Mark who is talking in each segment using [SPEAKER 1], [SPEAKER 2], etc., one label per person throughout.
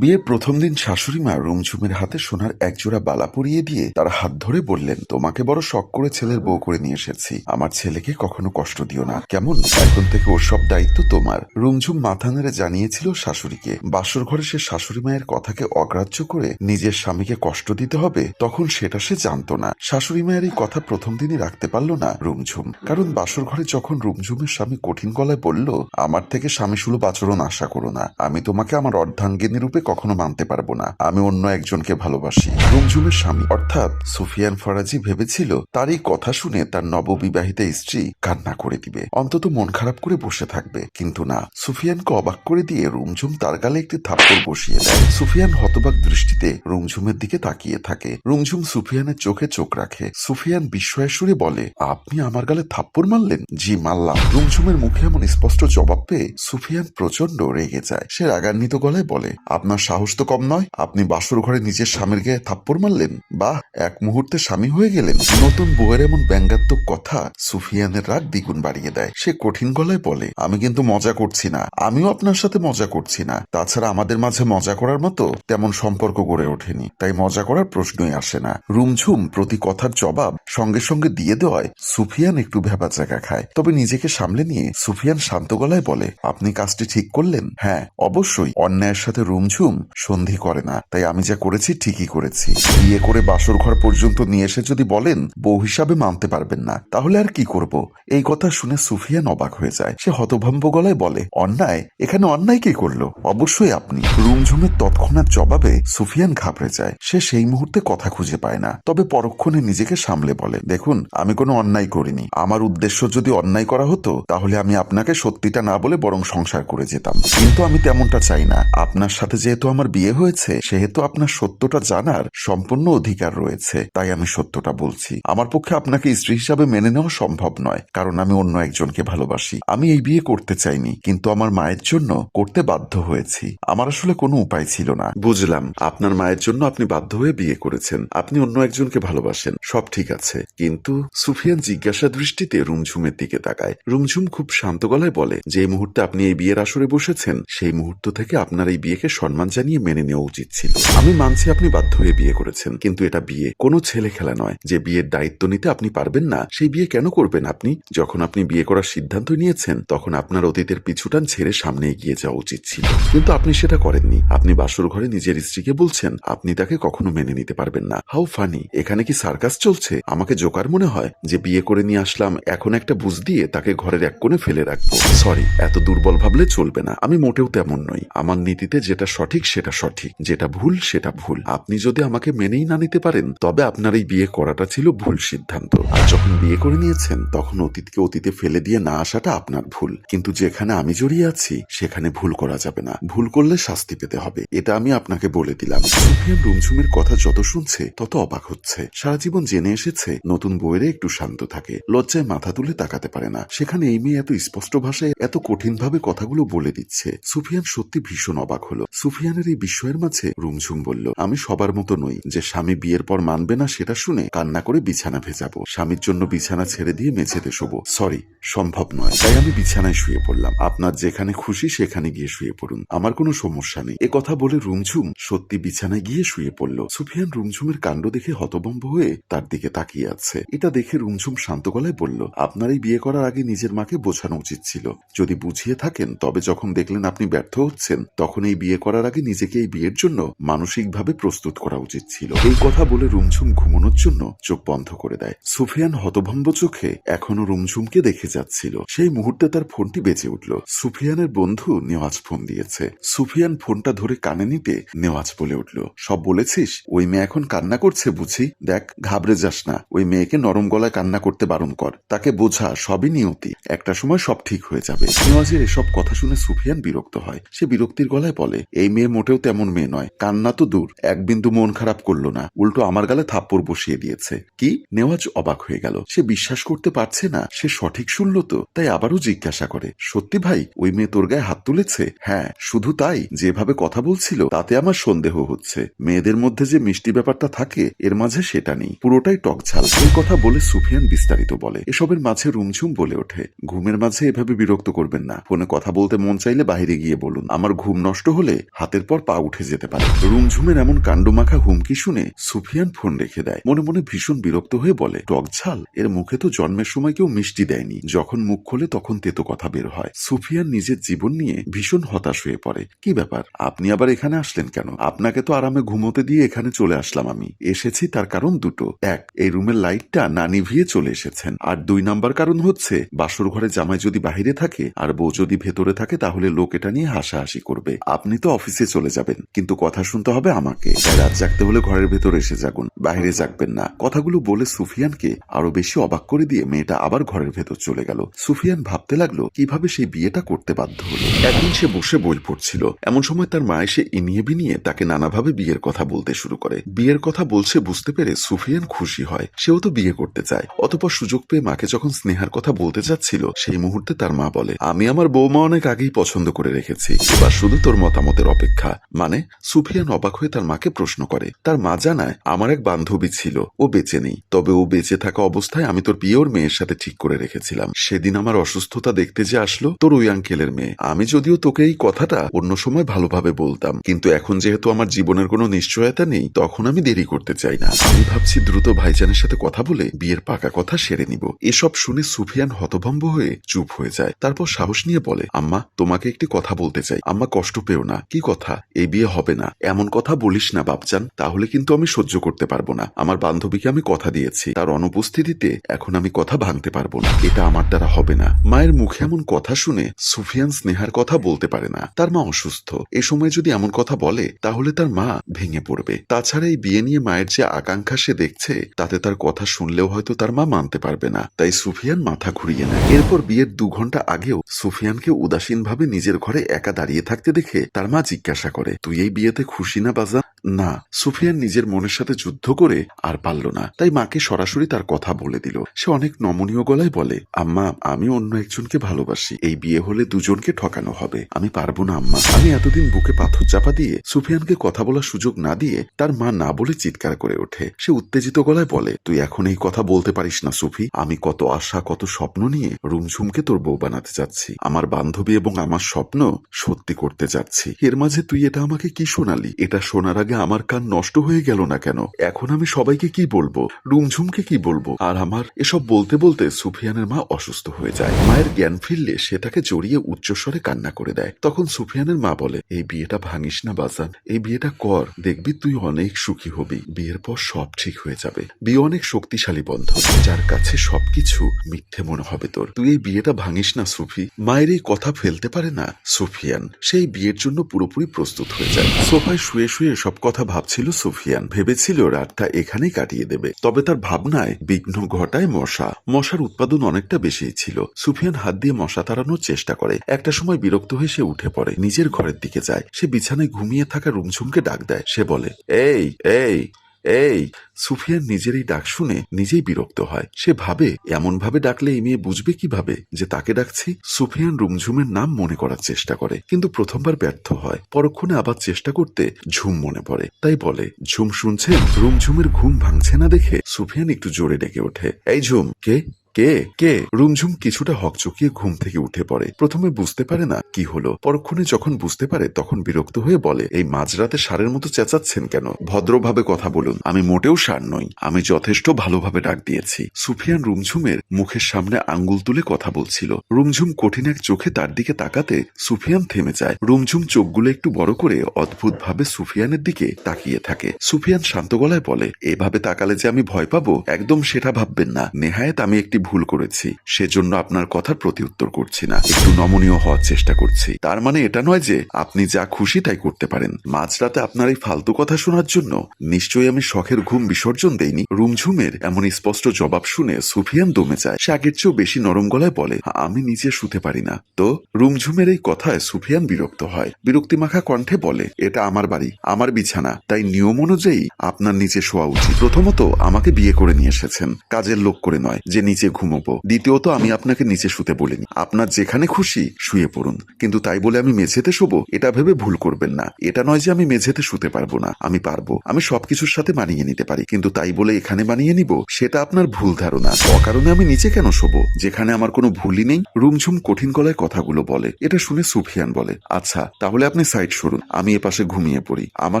[SPEAKER 1] বিয়ের প্রথম দিন শাশুড়ি মা রুমঝুমের হাতে সোনার একজোড়া বালা পরিয়ে দিয়ে তার হাত ধরে বললেন, তোমাকে বড় শখ করে ছেলের বউ করে নিয়ে এসেছি। আমার ছেলেকে কখনো কষ্ট দিও না। কেমন? এখন থেকে ওর সব দায়িত্ব তোমার। রুমঝুম মাথা নেড়ে জানিয়েছিল শাশুড়িকে। বাসর ঘরে সে শাশুড়ি মায়ের কথাকে অগ্রাহ্য করে নিজের স্বামীকে কষ্ট দিতে হবে, তখন সেটা সে জানতো না। শাশুড়ি মায়ের এই কথা প্রথম দিনই রাখতে পারল না রুমঝুম। কারণ বাসর ঘরে যখন রুমঝুমের স্বামী কঠিন গলায় বলল, আমার থেকে স্বামী সুলভ আচরণ আশা করো না। আমি তোমাকে আমার অর্ধাঙ্গিনী রূপে কখনো মানতে পারব না। আমি অন্য একজনকে ভালোবাসি। রুমঝুমের স্বামী, অর্থাৎ সুফিয়ান ফরাজি ভেবেছিল, তার এই কথা শুনে তার নববিবাহিতা স্ত্রী কান্না করে দিবে। অন্তত মন খারাপ করে বসে থাকবে। কিন্তু না, সুফিয়ানকে অবাক করে দিয়ে রুমঝুম তার গালে একটি থাপ্পড় বসিয়ে দেয়। সুফিয়ান হতবাক দৃষ্টিতে রুমঝুমের দিকে তাকিয়ে থাকে। রুমঝুম সুফিয়ানের চোখে চোখ রাখে। সুফিয়ান বিস্ময়ের সুরে বলে, আপনি আমার গালে থাপ্পড় মারলেন? জি, মারলাম। রুমঝুমের মুখে এমন স্পষ্ট জবাব পেয়ে সুফিয়ান প্রচণ্ড রেগে যায়। সে রাগান্বিত গলায় বলে, আপনার সাহস তো কম নয়। আপনি বাসর ঘরে নিজের স্বামীর গায়ে থাপ্পড় মারলেন? বাহ, এক মুহূর্তে স্বামী হয়ে গেলেন। নতুন বউয়ের এমন ব্যঙ্গাত্মক কথা সুফিয়ানের রাগ দ্বিগুণ বাড়িয়ে দেয়। সে কঠিন গলায় বলে, আমি কিন্তু মজা করছি না। আমিও আপনার সাথে মজা করছি না। তাছাড়া আমাদের মাঝে মজা করার মতো তেমন সম্পর্ক গড়ে ওঠেনি। তাই মজা করার প্রশ্নই আসে না। রুমঝুম প্রতি কথার জবাব সঙ্গে সঙ্গে দিয়ে দেওয়ায় সুফিয়ান একটু ভেবা জায়গা খায়। তবে নিজেকে সামলে নিয়ে সুফিয়ান শান্ত গলায় বলে, আপনি কাজটি ঠিক করলেন? হ্যাঁ অবশ্যই। অন্যায়ের সাথে রুমঝুম সন্ধি করে না। তাই আমি যা করেছি ঠিকই করেছি। বিয়ে করে বাসর ঘর পর্যন্ত নিয়ে এসে যদি বলেন, বউ হিসাবে মানতে পারবেন না। তাহলে আর কি করব? এই কথা শুনে সুফিয়ান অবাক হয়ে যায়। সে হতভম্ব গলায় বলে, অন্যায়? এখানে অন্যায় কি করল? অবশ্যই আপনি। রুমঝুমের তৎক্ষণাৎ জবাবে সুফিয়ান ঘাবড়ে যায়। সে সেই মুহূর্তে কথা খুঁজে পায় না। তবে পরক্ষণে নিজেকে সামলে বলে, দেখুন, আমি কোনো অন্যায় করিনি। আমার উদ্দেশ্য যদি অন্যায় করা হতো, তাহলে আমি আপনাকে সত্যিটা না বলে বরং সংসার করে যেতাম। কিন্তু আমি তেমনটা চাই না। আপনার সাথে যেহেতু আমার বিয়ে হয়েছে, সেহেতু আপনার সত্যটা জানার সম্পূর্ণ অধিকার রয়েছে। তাই আমি সত্যটা বলছি। আমার পক্ষে আপনাকে স্ত্রী হিসাবে মেনে নেওয়া সম্ভব নয়, কারণ আমি অন্য একজনকে ভালোবাসি। আমি এই বিয়ে করতে চাইনি, কিন্তু আমার মায়ের জন্য করতে বাধ্য হয়েছি। আমার আসলে কোনো উপায় ছিল না। বুঝলাম, আপনার মায়ের জন্য আপনি বাধ্য হয়ে বিয়ে করেছেন। আপনি অন্য একজনকে ভালোবাসেন, সব ঠিক আছে। কিন্তু সুফিয়ান জিজ্ঞাসা দৃষ্টিতে রুমঝুমের দিকে তাকায়। রুমঝুম খুব শান্ত গলায় বলে, যে মুহূর্তে আপনি এই বিয়ের আসরে বসেছেন, সেই মুহূর্ত থেকে আপনার এই বিয়েকে সম্মান জানিয়ে মেনে নেওয়া উচিত ছিল। আমি মানছি আপনি বাধ্য হয়ে বিয়ে করেছেন, কিন্তু এটা বিয়ে কোনো ছেলে খেলা নয়। যে বিয়ের দায়িত্ব নিতে আপনি পারবেন না, সেই বিয়ে কেন করবেন আপনি? যখন আপনি বিয়ে করার সিদ্ধান্ত নিয়েছেন, তখন আপনার অতীতের পিছুটান ছেড়ে সামনে এগিয়ে যাওয়া উচিত ছিল। কিন্তু আপনি সেটা করেননি। আপনি বাসর ঘরে নিজের স্ত্রীকে বলছেন, আপনি তাকে কখনো মেনে নিতে পারবেন না। How funny! এখানে কি সার্কাস চলছে? আমাকে জোকার মনে হয় যে বিয়ে করে নিয়ে আসলাম, এখন একটা বুঝ দিয়ে তাকে ঘরের এক কোণে ফেলে রাখব। সরি, এত দুর্বল ভাবলে চলবে না। আমি মোটেও তেমন নই। আমার নীতিতে যেটা সঠিক সেটা সঠিক। যেটা ভুল, সেটা ভুল। আপনি যদি আমাকে মেনেই না নিতে পারেন, তবে আপনার এই বিয়ে করাটা ছিল ভুল সিদ্ধান্ত। আর যখন বিয়ে করে নিয়েছেন, তখন অতীতকে অতীতে ফেলে দিয়ে না আসাটা আপনার ভুল। কিন্তু যেখানে আমি জড়িয়ে আছি, সেখানে ভুল করা যাবে না। ভুল করলে শাস্তি পেতে হবে। এটা আমি আপনাকে বলে দিলাম। সুফিয়ান রুমঝুমের কথা যত শুনছে, তত অবাক হচ্ছে। সারা জীবন জেনে এসেছে, নতুন বইয়েরে একটু শান্ত থাকে। লজ্জায় মাথা তুলে তাকাতে পারে না। সেখানে এই মেয়ে এত স্পষ্ট ভাষায় এত কঠিন ভাবে কথাগুলো বলে দিচ্ছে। সুফিয়ান সত্যি ভীষণ অবাক হলো। সুফিয়ানের এই বিস্ময়ের মাঝে রুমঝুম বলল, আমি সবার মতো নই। যে স্বামী বিয়ের পর মানবে না সেটা শুনে কান্না করে বিছানা ভেজাবো। স্বামীর জন্য বিছানা ছেড়ে দিয়ে মেঝেতে শোবো। সরি, সম্ভব নয়। তাই আমি বিছানায় শুয়ে পড়লাম। আপনার যেখানে খুশি সেখানে গিয়ে শুয়ে পড়ুন। আমার কোনো সমস্যা নেই। এ কথা বলে রুমঝুম সত্যি বিছানায় গিয়ে শুয়ে পড়ল। সুফিয়ান রুমঝুমের কাণ্ড দেখে হতবম্ব হয়ে তার দিকে তাকিয়ে আছে। এটা দেখে রুমঝুম শান্ত গলায় বলল, আপনার এই বিয়ে করার আগে নিজের মাকে বোঝানো উচিত ছিল। যদি বুঝিয়ে থাকেন, তবে যখন দেখলেন আপনি ব্যর্থ হচ্ছেন, তখন এই বিয়ে করার আগে নিজেকে এই বিয়ের জন্য মানসিকভাবে প্রস্তুত করা উচিত ছিল। এই কথা বলে রুমঝুম ঘুমানোর জন্য চোখ বন্ধ করে দেয়। সুফিয়ান হতভম্ব চোখে এখনও রুমঝুমকে দেখে যাচ্ছিল। সেই মুহূর্তে তার ফোনটি বেঁচে উঠল। সুফিয়ানের বন্ধু নেওয়াজ ফোন দিয়েছে। সুফিয়ান ফোনটা ধরে কানে নিতে নেওয়াজ বলে উঠল, সব বলেছিস? ওই মেয়ে এখন কান্না করছে বুঝি? দেখ, ঘাবড়ে যাস না। ওই মেয়েকে নরম গলায় কান্না করতে বারণ কর। তাকে বোঝা সবই নিয়তি। একটা সময় সব ঠিক হয়ে যাবে। নেওয়াজের এসব কথা শুনে সুফিয়ান বিরক্ত হয়। সে বিরক্তির গলায় বলে, এই মেয়ে মোটেও তেমন মেয়ে নয়। কান্না তো দূর। এক বিন্দু মন খারাপ করল না। উল্টো আমার গালে থাপ্পড় বসিয়ে দিয়েছে। কি? নেওয়াজ অবাক হয়ে গেল। সে বিশ্বাস করতে পারছে না। সে সঠিক শুনল তো। তাই আবারও জিজ্ঞাসা করে, সত্যি ভাই, ওই মেয়ে তোর গায়ে হাত তুলেছে? হ্যাঁ শুধু তাই। যেভাবে কথা বলছিল, তাতে আমার সন্দেহ হচ্ছে। মেয়েদের মধ্যে যে মিষ্টি ব্যাপারটা থাকে, এর মাঝে সেটা নেই। পুরোটাই টক ঝাল এই কথা বলে সুফিয়ান বিস্তারিত বলে। এসবের মাঝে রুমঝুম বলে ওঠে। ঘুমের মাঝে এভাবে বিরক্ত করবেন না। ফোনে কথা বলতে মন চাইলে বাইরে গিয়ে বলুন। আমার ঘুম নষ্ট হলে হাত হাতের পর পা উঠে যেতে পারে। রুমঝুমের এমন কাণ্ডমাখা হুমকি শুনে সুফিয়ান ফোন রেখে দেয়। মনে মনে ভীষণ বিরক্ত হয়ে বলে, টক ঝাল? এর মুখে তো জন্মের সময় কেউ মিষ্টি দেয়নি। যখন মুখ খোলে তখন তেতো কথা বের হয়। সুফিয়ান নিজের জীবন নিয়ে ভীষণ হতাশ হয়ে পড়ে। কি ব্যাপার? আপনি আবার এখানে আসলেন কেন? আপনাকে তো আরামে ঘুমোতে দিয়ে এখানে চলে আসলাম আমি। এসেছি তার কারণ দুটো। এক, এই রুমের লাইটটা না নিভিয়ে চলে এসেছেন। আর দুই নাম্বার কারণ হচ্ছে, বাসর ঘরে জামাই যদি বাহিরে থাকে, আর বউ যদি ভেতরে থাকে, তাহলে লোক এটা নিয়ে হাসাহাসি করবে। আপনি তো অফিসে চলে যাবেন। কিন্তু কথা শুনতে হবে আমাকে। রাত জাগতে হলে ঘরের ভেতরে এসে জাগুন। বাইরে জাগবেন না। কথাগুলো বলে সুফিয়ানকে আরও বেশি অবাক করে দিয়ে মেয়েটা আবার ঘরের ভেতর চলে গেল। সুফিয়ান ভাবতে লাগল, কীভাবে সেই বিয়েটা করতে বাধ্য হলো? একদিন সে বসে বই পড়ছিল। এমন সময় তার মা এসে ইনিয়ে বিনিয়ে তাকে নানাভাবে বিয়ের কথা বলতে শুরু করে। বিয়ের কথা বলছে বুঝতে পেরে সুফিয়ান খুশি হয়। সেও তো বিয়ে করতে চায়। অতপর সুযোগ পেয়ে মাকে যখন স্নেহার কথা বলতে যাচ্ছিল সেই মুহূর্তে তার মা বলে, আমি আমার বৌমা অনেক আগেই পছন্দ করে রেখেছি। এবার শুধু তোর মতামতের অপেক্ষা মানে সুফিয়ান অবাক হয়ে তার মাকে প্রশ্ন করে। তার মা জানায়, আমার এক বান্ধবী ছিল, ও বেঁচে নেই। তবে ও বেঁচে থাকা অবস্থায় আমি তোর বিয়ে ওর মেয়ের সাথে ঠিক করে রেখেছিলাম। সেদিন আমার অসুস্থতা দেখতে যে আসলো, তোর ওই আঙ্কেলের মেয়ে। আমি যদিও তোকে এই কথাটা অন্য সময় ভালোভাবে বলতাম, কিন্তু এখন যেহেতু আমার জীবনের কোনো নিশ্চয়তা নেই, তখন আমি দেরি করতে চাই না। আমি ভাবছি দ্রুত ভাইজানের সাথে কথা বলে বিয়ের পাকা কথা সেরে নিব। এসব শুনে সুফিয়ান হতভম্ব হয়ে চুপ হয়ে যায়। তারপর সাহস নিয়ে বলে, আম্মা, তোমাকে একটি কথা বলতে চাই। আম্মা কষ্ট পেও না। কি কথা? এই বিয়ে হবে না। এমন কথা বলিস না বাপচান তাহলে কিন্তু আমি সহ্য করতে পারব না। আমার বান্ধবীকে আমি কথা দিয়েছি। তার অনুপস্থিতিতে এখন আমি কথা ভাঙতে পারব না। এটা আমার দ্বারা হবে না। মায়ের মুখে এমন কথা শুনে সুফিয়ান স্নেহার কথা বলতে পারে না। তার মা অসুস্থ। এ সময় যদি এমন কথা বলে, তাহলে তার মা ভেঙে পড়বে। তাছাড়া এই বিয়ে নিয়ে মায়ের যে আকাঙ্ক্ষা সে দেখছে, তাতে তার কথা শুনলেও হয়তো তার মা মানতে পারবে না। তাই সুফিয়ান মাথা ঘুরিয়ে নেয়। এরপর বিয়ের দু ঘণ্টা আগেও সুফিয়ানকে উদাসীনভাবে নিজের ঘরে একা দাঁড়িয়ে থাকতে দেখে তার মা জিজ্ঞাসা করে, তুই এই বিয়েতে খুশি না, বাজা? না। সুফিয়ান নিজের মনের সাথে যুদ্ধ করে আর পারল না। তাই মাকে সরাসরি তার কথা বলে দিল। সে অনেক নমনীয় গলায় বলে, আম্মা, আমি অন্য একজনকে ভালোবাসি। এই বিয়ে হলে দুজনকে ঠকানো হবে। আমি পারব না, আম্মা। আমি এতদিন বুকে পাথর চাপা দিয়ে সুফিয়ানকে কথা বলার সুযোগ না দিয়ে তার মা না বলে চিৎকার করে ওঠে। সে উত্তেজিত গলায় বলে, তুই এখন এই কথা বলতে পারিস না, সুফি। আমি কত আশা, কত স্বপ্ন নিয়ে রুমঝুমকে তোর বউ বানাতে যাচ্ছি। আমার বান্ধবী এবং আমার স্বপ্ন সত্যি করতে যাচ্ছি। এর মাঝে তুই এটা আমাকে কি শোনালি? এটা শোনার আগে আমার কান নষ্ট হয়ে গেল না কেন? এখন আমি সবাইকে কি বলব? রুমঝুমকে কি বলব? আর আমার এসব বলতে বলতে সুফিয়ানের মা অসুস্থ হয়ে যায়। মায়ের জ্ঞান ফিরলে সে তাকে জড়িয়ে উচ্চস্বরে কান্না করে দেয়। তখন সুফিয়ানের মা বলে, এই বিয়েটা ভাঙিস না বাজান এই বিয়েটা কর। দেখবি তুই অনেক সুখী হবি। বিয়ের পর সব ঠিক হয়ে যাবে। বিয়ে অনেক শক্তিশালী বন্ধন। যার কাছে সবকিছু মিথ্যে মনে হবে তোর। তুই এই বিয়েটা ভাঙিস না সুফি। মায়ের এই কথা ফেলতে পারে না সুফিয়ান। সেই বিয়ের জন্য পুরোপুরি প্রস্তুত হয়ে যায়। সোফায় শুয়ে শুয়ে সব কথা ভাবছিল সুফিয়ান। ভেবেছিল রাতটা এখানেই কাটিয়ে দেবে। তবে তার ভাবনায় বিঘ্ন ঘটায় মশা। মশার উৎপাদন অনেকটা বেশি ছিল। সুফিয়ান হাত দিয়ে মশা তাড়ানোর চেষ্টা করে। একটা সময় বিরক্ত হয়ে সে উঠে পড়ে। নিজের ঘরের দিকে যায়। সে বিছানায় ঘুমিয়ে থাকা রুমঝুমকে ডাক দেয়। সে বলে, এই এই। এই সুফিয়ান নিজের এই ডাক শুনে নিজেই বিরক্ত হয়। সে ভাবে এমন ভাবে ডাকলে এই মেয়ে বুঝবে কীভাবে যে তাকে ডাকছি? সুফিয়ান রুমঝুমের নাম মনে করার চেষ্টা করে, কিন্তু প্রথমবার ব্যর্থ হয়। পরক্ষণে আবার চেষ্টা করতে ঝুম মনে পড়ে। তাই বলে, ঝুম শুনছে রুমঝুমের ঘুম ভাঙছে না দেখে? সুফিয়ান একটু জোরে ডেকে ওঠে। এই ঝুম, কে? কে কে? রুমঝুম কিছুটা হকচকিয়ে ঘুম থেকে উঠে পড়ে। প্রথমে বুঝতে পারে না কি হলো। পরক্ষণে যখন বুঝতে পারে, তখন বিরক্ত হয়ে বলে, এই মাঝরাতে সারের মতো চেঁচাচ্ছেন কেন? ভদ্রভাবে কথা বলুন। আমি মোটেও সার নই। আমি যথেষ্ট ভালোভাবে ডাক দিয়েছি সুফিয়ান রুমঝুমের মুখের সামনে আঙ্গুল তুলে কথা বলছিল। রুমঝুম কঠিন এক চোখে তার দিকে তাকাতে সুফিয়ান থেমে যায়। রুমঝুম চোখগুলো একটু বড় করে অদ্ভুত ভাবে সুফিয়ানের দিকে তাকিয়ে থাকে। সুফিয়ান শান্ত গলায় বলে, এভাবে তাকালে যে আমি ভয় পাবো, একদম সেটা ভাববেন না। নেহায়েত আমি একটি ভুল করেছি। সেজন্য আপনার কথার প্রতি উত্তর করছি না। একটু নমনীয় হওয়ার চেষ্টা করছি। তার মানে এটা নয় যে আপনি যা খুশি তাই করতে পারেন। মাঝরাতে আপনার এই ফালতু কথা শোনার জন্য নিশ্চয়ই আমি শখের ঘুম বিসর্জন দেইনি। রুমঝুমের এমন স্পষ্ট জবাব শুনে সুফিয়ান দমে যায়। সে আগের চেয়েও বেশি নরম গলায় বলে আমি নিজে শুতে পারি না। তো রুমঝুমের এই কথায় সুফিয়ান বিরক্ত হয়। বিরক্তিমাখা কণ্ঠে বলে, এটা আমার বাড়ি, আমার বিছানা। তাই নিয়ম অনুযায়ী আপনার নিচে শোয়া উচিত। প্রথমত আমাকে বিয়ে করে নিয়ে এসেছেন। কাজের লোক করে নয়, যে নিচে ঘুমোবো। দ্বিতীয়ত, আমি আপনাকে নিচে শুতে বলিনি। আপনার যেখানে খুশি শুয়ে পড়ুন। কিন্তু তাই বলে আমি মেঝেতে শোবো, এটা ভেবে ভুল করবেন না। এটা নয় যে আমি মেঝেতে শুতে পারব না, আমি পারব। আমি সবকিছুর সাথে মানিয়ে নিতে পারি। কিন্তু তাই বলে এখানে মানিয়ে নিব, সেটা আপনার ভুল ধারণা। অকারণে আমি নিচে কেন শোবো? যেখানে আমার কোনো ভুলই নেই, রুমঝুম কঠিন গলায় কথাগুলো বলে। এটা শুনে সুফিয়ান বলে আচ্ছা তাহলে আপনি সাইড সরুন। আমি এপাশে ঘুমিয়ে পড়ি। আমার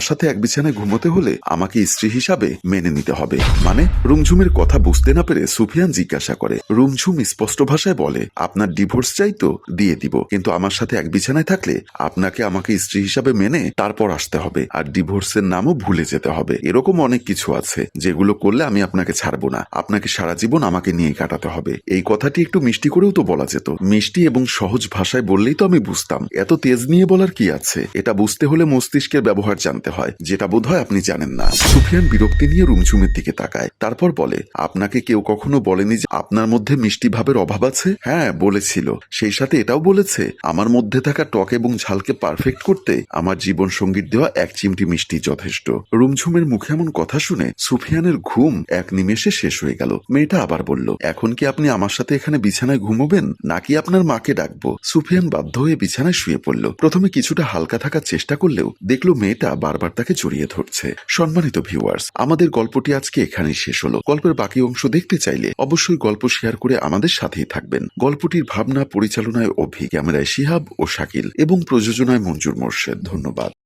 [SPEAKER 1] সাথে এক বিছানায় ঘুমোতে হলে আমাকে স্ত্রী হিসাবে মেনে নিতে হবে। মানে রুমঝুমের কথা বুঝতে না পেরে সুফিয়ান জিজ্ঞাসা করে রুমঝুম স্পষ্ট ভাষায় বলে, আপনার ডিভোর্স চাই তো, দিয়ে দিব। কিন্তু আমার সাথে এক বিছানায় থাকলে আপনাকে আমাকে স্ত্রী হিসাবে মেনে তারপর আসতে হবে। আর ডিভোর্সের নামও ভুলে যেতে হবে। এরকম অনেক কিছু আছে, যেগুলো করলে আমি আপনাকে ছাড়বো না। আপনাকে সারা জীবন আমাকে নিয়ে কাটাতে হবে। এই কথাটি একটু মিষ্টি করেও তো বলা যেত। মিষ্টি এবং সহজ ভাষায় বললেই তো আমি বুঝতাম। এত তেজ নিয়ে বলার কি আছে? এটা বুঝতে হলে মস্তিষ্কের ব্যবহার জানতে হয়, যেটা বোধহয় আপনি জানেন না। সুফিয়ান বিরক্তি নিয়ে রুমঝুমের দিকে তাকায়। তারপর বলে, আপনাকে কেউ কখনো বলেনি যে আপনার মধ্যে মিষ্টি ভাবের অভাব আছে? হ্যাঁ বলেছিল। সেই সাথে এটাও বলেছে, আমার মধ্যে থাকা টক এবং ঝালকে পারফেক্ট করতে আমার জীবন সংগীত দেওয়া এক চিমটি মিষ্টি যথেষ্ট। রুমঝুমের মুখে এমন কথা শুনে সুফিয়ানের ঘুম এক নিমেষে শেষ হয়ে গেল। মেয়েটা আবার বলল, এখন কি আপনি আমার সাথে এখানে বিছানায় ঘুমোবেন? নাকি আপনার মাকে ডাকবো? সুফিয়ান বাধ্য হয়ে বিছানায় শুয়ে পড়ল। প্রথমে কিছুটা হালকা থাকার চেষ্টা করলেও দেখল মেয়েটা বারবার তাকে জড়িয়ে ধরছে। সম্মানিত ভিউয়ার্স আমাদের গল্পটি আজকে এখানেই শেষ হলো। গল্পের বাকি অংশ দেখতে চাইলে অবশ্যই গল্প শেয়ার করে আমাদের সাথেই থাকবেন। গল্পটির ভাবনা পরিচালনায় অভি ক্যামেরায় শিহাব ও শাকিল এবং প্রযোজনায় মঞ্জুর মোর্শেদ। ধন্যবাদ।